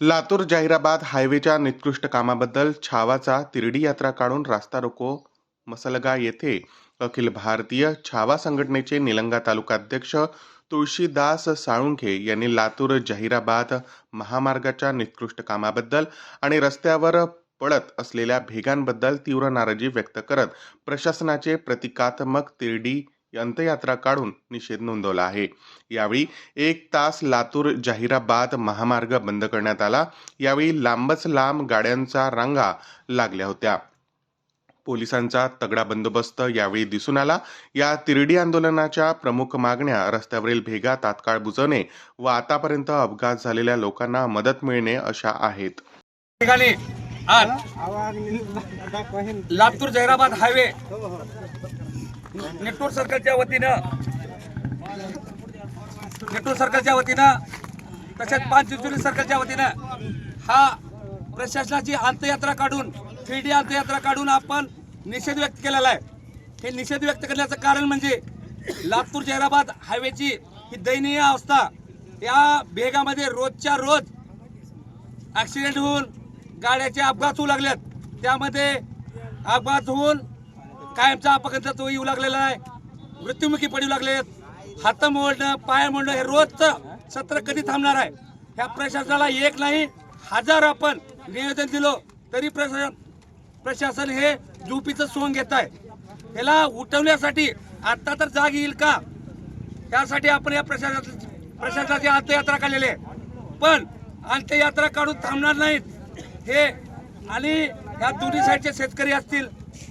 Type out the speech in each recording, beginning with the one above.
लातूर जाहिराबाद हायवेच्या निकृष्ट कामाबद्दल छावाचा तिरडी यात्रा काढून रास्ता रोको मसलगा येथे अखिल भारतीय छावा संघटनेचे निलंगा तालुकाध्यक्ष तुळशीदास साळुंखे यांनी लातूर जाहिराबाद महामार्गाच्या निकृष्ट कामाबद्दल आणि रस्त्यावर पडत असलेल्या भेगांबद्दल तीव्र नाराजी व्यक्त करत प्रशासनाचे प्रतिकात्मक तिरडी अंत्ययात्रा काढून निषेध नोंदवला आहे. यावेळी एक तास लातूर जाहिराबाद महामार्ग बंद करण्यात आला. यावेळी लांबच लांब गाड्यांचा रांगा लागल्या होत्या. पोलिसांचा तगडा बंदोबस्त यावेळी दिसून आला. या तिरडी आंदोलनाच्या प्रमुख मागण्या रस्त्यावरील भेगा तात्काळ बुजवणे व आतापर्यंत अपघात झालेल्या लोकांना मदत मिळणे अशा आहेत. ठिकाणी आज लातूर जैराबाद हायवे नेटवर्क सर्कलच्या वतीनं नेटवर्क सर्कलच्या वतीनं तसेच पाच चिंचोली सर्कलच्या वतीनं हा प्रशासनाची अंत्ययात्रा काढून थ्री डी अंत्ययात्रा काढून आपण निषेध व्यक्त केलेला आहे. हे निषेध व्यक्त करण्याचं कारण म्हणजे लातूर जैराबाद हायवेची ही दयनीय अवस्था या भेगामध्ये रोजच्या रोज ॲक्सिडेंट होऊन गाड्याचे अपघात होऊ लागलेत. त्यामध्ये अपघात होऊन कायमचा अपघात येऊ लागलेला आहे. मृत्युमुखी पडू लागलेत. हात मोडणं पाय मोडणं हे रोजचं सत्र कधी थांबणार आहे? ह्या प्रशासनाला एक नाही हजार आपण निवेदन दिलो तरी प्रशासन प्रशासन हे झोपीचं सोंग घेत आहे. ह्याला उठवण्यासाठी आता तर जाग येईल का? त्यासाठी आपण या प्रशासनाची प्रशासनाची अंत्ययात्रा काढलेली आहे. पण अंत्ययात्रा काढून थांबणार नाहीत. हे आणि ह्या दोन्ही साईडचे शेतकरी असतील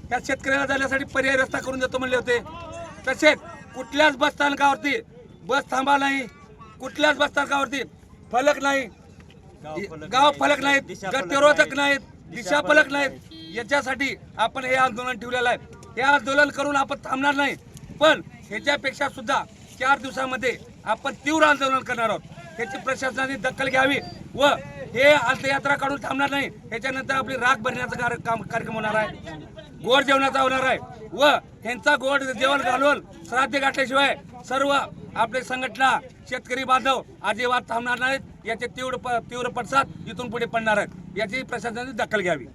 त्या शेतकऱ्याला जाण्यासाठी पर्याय रस्ता करून देतो म्हणले होते. तसेच कुठल्याच बस स्थानकावरती बस थांबा नाही. कुठल्याच बस स्थानकावरती फलक नाही. गाव फलक नाहीत गत्यरोधक नाहीत. दिशा फलक नाहीत. याच्यासाठी आपण हे आंदोलन ठेवलेलं आहे. हे आंदोलन करून आपण थांबणार नाही. पण ह्याच्यापेक्षा सुद्धा चार दिवसामध्ये आपण तीव्र आंदोलन करणार आहोत. ह्याची प्रशासनाने दखल घ्यावी व हे अंत्ययात्रा काढून थांबणार नाही. ह्याच्यानंतर आपली राख भरण्याचा कार्यक्रम होणार आहे. गोड जेवणाचा होणार आहे. व ह्यांचा गोड जेवण घालून श्राद्ध गाठल्याशिवाय सर्व आपले संघटना शेतकरी बांधव अजिबात थांबणार नाहीत. याचे तीव्र तीव्र पडसाद इथून पुढे पडणार आहेत. याची प्रशासनाने दखल घ्यावी.